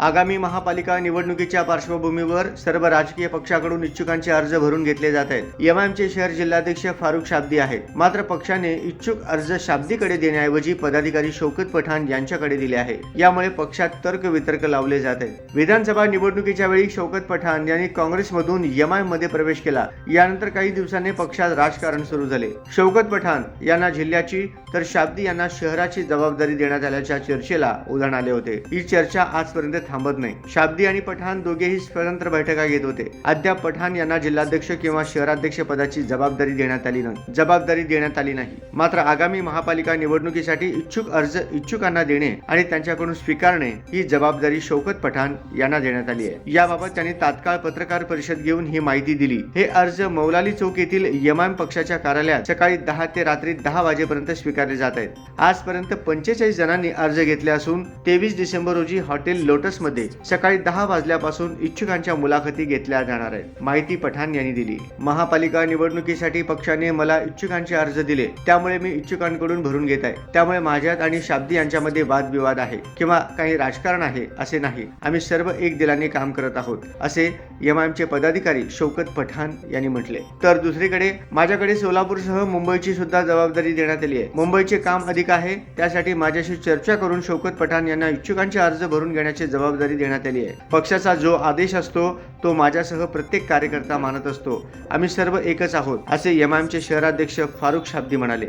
आगामी महापालिका निवडणुकीच्या पार्श्वभूमीवर सर्व राजकीय पक्षाकडून इच्छुकांचे अर्ज भरून घेतले जात आहेत. एमआयएमचे शहर जिल्हाध्यक्ष फारुख शाब्दी आहेत. मात्र पक्षाने इच्छुक अर्ज शाब्दीकडे देण्याऐवजी पदाधिकारी शौकत पठाण यांच्याकडे दिले आहे. यामुळे पक्षात तर्क वितर्क लावले जात आहेत. विधानसभा निवडणुकीच्या वेळी शौकत पठाण यांनी काँग्रेसमधून एमआयएममध्ये प्रवेश केला. यानंतर काही दिवसांनी पक्षात राजकारण सुरू झाले. शौकत पठाण यांना जिल्ह्याची तर शाब्दी यांना शहराची जबाबदारी देण्यात आल्याच्या चर्चेला उधाण आले होते. ही चर्चा आजपर्यंत थांबत नाही. शाब्दी आणि पठाण दोघेही स्वतंत्र बैठका घेत होते. अद्याप पठाण यांना जिल्हाध्यक्ष किंवा शहराध्यक्ष पदाची जबाबदारी देण्यात आली नाही. जबाबदारी देण्यात आली नाही. मात्र आगामी महापालिका निवडणुकीसाठी इच्छुक अर्ज इच्छुकांना देणे आणि त्यांच्याकडून स्वीकारणे ही जबाबदारी शौकत पठाण यांना देण्यात आली आहे. याबाबत त्यांनी तात्काळ पत्रकार परिषद घेऊन ही माहिती दिली. हे अर्ज मौलाली चौक येथील यमाम पक्षाच्या कार्यालयात सकाळी दहा ते रात्री दहा वाजेपर्यंत स्वीकारले जात आहेत. आजपर्यंत पंचेचाळीस जणांनी अर्ज घेतले असून तेवीस डिसेंबर रोजी हॉटेल लोटस मध्ये सकाळी दहा वाजल्यापासून इच्छुकांच्या मुलाखती घेतल्या जाणार आहेत. माहिती पठाण यांनी दिली. महापालिका निवडणुकीसाठी पक्षाने मला इच्छुकांचे अर्ज दिले. त्यामुळे मी इच्छुकांकडून भरून घेत आहे. त्यामुळे माझ्यात आणि शाब्दी यांच्यामध्ये वादविवाद आहे किंवा काही राजकारण आहे असे नाही. आम्ही सर्व एक दिलाने काम करत आहोत असे एमआयएमचे पदाधिकारी शौकत पठाण यांनी म्हटले. तर दुसरीकडे माझ्याकडे सोलापूरसह मुंबईची सुद्धा जबाबदारी देण्यात आली आहे. मुंबईचे काम अधिक आहे त्यासाठी माझ्याशी चर्चा करून शौकत पठाण यांना इच्छुकांचे अर्ज भरून घेण्याची जबाबदारी देण्यात आली आहे. पक्षाचा जो आदेश असतो तो माझ्यासह प्रत्येक कार्यकर्ता मानत असतो. आम्ही सर्व एकच आहोत असे एमआयएमचे शहराध्यक्ष फारुख शाब्दी म्हणाले.